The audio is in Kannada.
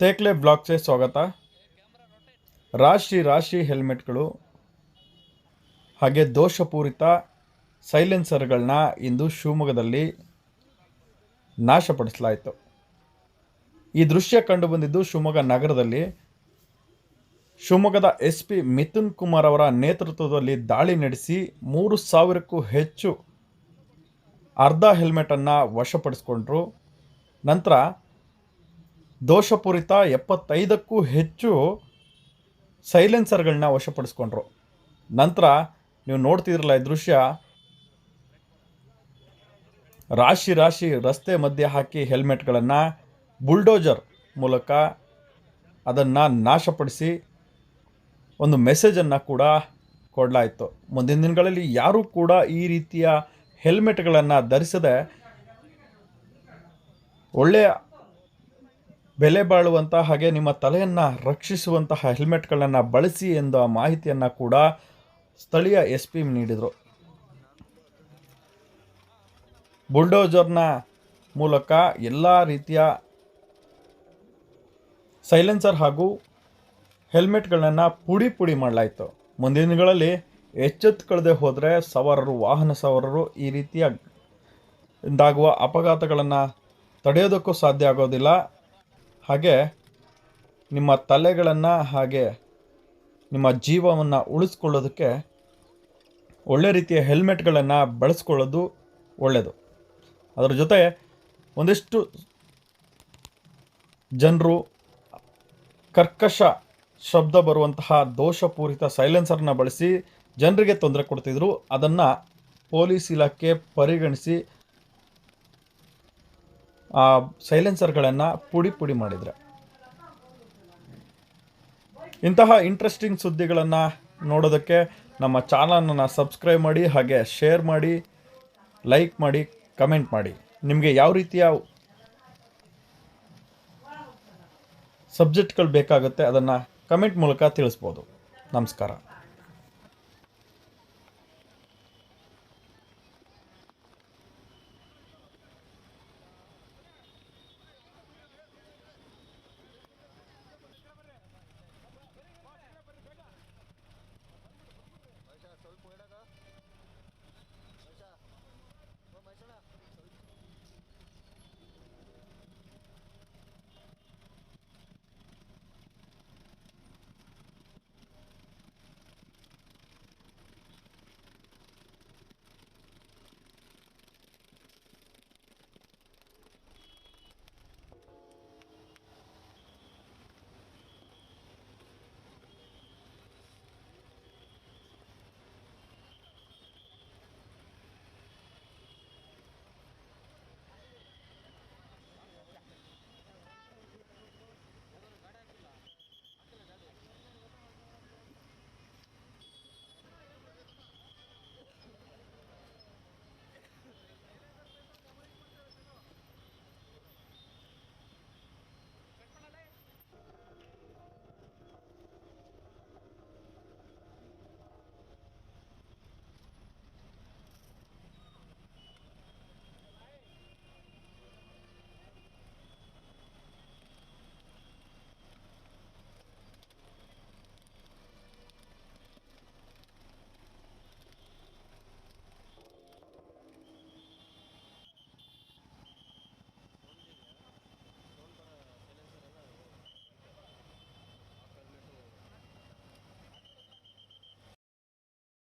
ತೇಕ್ಲೆ ಬ್ಲಾಕ್ಸೆ ಸ್ವಾಗತ. ರಾಶಿ ರಾಶಿ ಹೆಲ್ಮೆಟ್ಗಳು, ಹಾಗೆ ದೋಷಪೂರಿತ ಸೈಲೆನ್ಸರ್ಗಳನ್ನ ಇಂದು ಶಿವಮೊಗ್ಗದಲ್ಲಿ ನಾಶಪಡಿಸಲಾಯಿತು. ಈ ದೃಶ್ಯ ಕಂಡುಬಂದಿದ್ದು ಶಿವಮೊಗ್ಗ ನಗರದಲ್ಲಿ ಶಿವಮೊಗ್ಗದ ಎಸ್ ಪಿ ಮಿಥುನ್ ಕುಮಾರ್ ಅವರ ನೇತೃತ್ವದಲ್ಲಿ ದಾಳಿ ನಡೆಸಿ ಮೂರು ಸಾವಿರಕ್ಕೂ ಹೆಚ್ಚು ಅರ್ಧ ಹೆಲ್ಮೆಟನ್ನು ವಶಪಡಿಸ್ಕೊಂಡ್ರು. ನಂತರ ದೋಷಪೂರಿತ ಎಪ್ಪತ್ತೈದಕ್ಕೂ ಹೆಚ್ಚು ಸೈಲೆನ್ಸರ್ಗಳನ್ನ ವಶಪಡಿಸ್ಕೊಂಡ್ರು. ನಂತರ ನೀವು ನೋಡ್ತಿದ್ರಲ್ಲ ಈ ದೃಶ್ಯ, ರಾಶಿ ರಾಶಿ ರಸ್ತೆ ಮಧ್ಯೆ ಹಾಕಿ ಹೆಲ್ಮೆಟ್ಗಳನ್ನು ಬುಲ್ಡೋಜರ್ ಮೂಲಕ ಅದನ್ನು ನಾಶಪಡಿಸಿ ಒಂದು ಮೆಸೇಜನ್ನು ಕೂಡ ಕೊಡಲಾಯಿತು. ಮುಂದಿನ ದಿನಗಳಲ್ಲಿ ಯಾರೂ ಕೂಡ ಈ ರೀತಿಯ ಹೆಲ್ಮೆಟ್ಗಳನ್ನು ಧರಿಸದೆ ಒಳ್ಳೆಯ ಬೆಲೆ ಬಾಳುವಂಥ ಹಾಗೆ ನಿಮ್ಮ ತಲೆಯನ್ನು ರಕ್ಷಿಸುವಂತಹ ಹೆಲ್ಮೆಟ್ಗಳನ್ನು ಬಳಸಿ ಎಂಬ ಮಾಹಿತಿಯನ್ನು ಕೂಡ ಸ್ಥಳೀಯ ಎಸ್ ಪಿ ನೀಡಿದರು. ಬುಲ್ಡೋಜರ್ನ ಮೂಲಕ ಎಲ್ಲ ರೀತಿಯ ಸೈಲೆನ್ಸರ್ ಹಾಗೂ ಹೆಲ್ಮೆಟ್ಗಳನ್ನು ಪುಡಿ ಪುಡಿ ಮಾಡಲಾಯಿತು. ಮುಂದಿನ ದಿನಗಳಲ್ಲಿ ಎಚ್ಚೆತ್ತುಕೊಳ್ಳದೆ ಹೋದರೆ ಸವಾರರು, ವಾಹನ ಸವಾರರು ಈ ರೀತಿಯ ಅಪಘಾತಗಳನ್ನು ತಡೆಯೋದಕ್ಕೂ ಸಾಧ್ಯ ಆಗೋದಿಲ್ಲ. ಹಾಗೆ ನಿಮ್ಮ ತಲೆಗಳನ್ನು ಹಾಗೆ ನಿಮ್ಮ ಜೀವವನ್ನು ಉಳಿಸ್ಕೊಳ್ಳೋದಕ್ಕೆ ಒಳ್ಳೆ ರೀತಿಯ ಹೆಲ್ಮೆಟ್ಗಳನ್ನು ಬಳಸ್ಕೊಳ್ಳೋದು ಒಳ್ಳೆಯದು ಅದರ ಜೊತೆ ಒಂದಿಷ್ಟು ಜನರು ಕರ್ಕಶ ಶಬ್ದ ಬರುವಂತಹ ದೋಷಪೂರಿತ ಸೈಲೆನ್ಸರ್ನ ಬಳಸಿ ಜನರಿಗೆ ತೊಂದರೆ ಕೊಡ್ತಿದ್ರು. ಅದನ್ನು ಪೊಲೀಸ್ ಇಲಾಖೆ ಪರಿಗಣಿಸಿ ಆ ಸೈಲೆನ್ಸರ್ಗಳನ್ನು ಪುಡಿ ಪುಡಿ ಮಾಡಿದರೆ. ಇಂತಹ ಇಂಟ್ರೆಸ್ಟಿಂಗ್ ಸುದ್ದಿಗಳನ್ನು ನೋಡೋದಕ್ಕೆ ನಮ್ಮ ಚಾನಲನ್ನು ಸಬ್ಸ್ಕ್ರೈಬ್ ಮಾಡಿ, ಹಾಗೆ ಶೇರ್ ಮಾಡಿ ಲೈಕ್ ಮಾಡಿ ಕಮೆಂಟ್ ಮಾಡಿ. ನಿಮಗೆ ಯಾವ ರೀತಿಯ ಸಬ್ಜೆಕ್ಟ್ಗಳು ಬೇಕಾಗುತ್ತೆ ಅದನ್ನು ಕಮೆಂಟ್ ಮೂಲಕ ತಿಳಿಸ್ಬೋದು. ನಮಸ್ಕಾರ.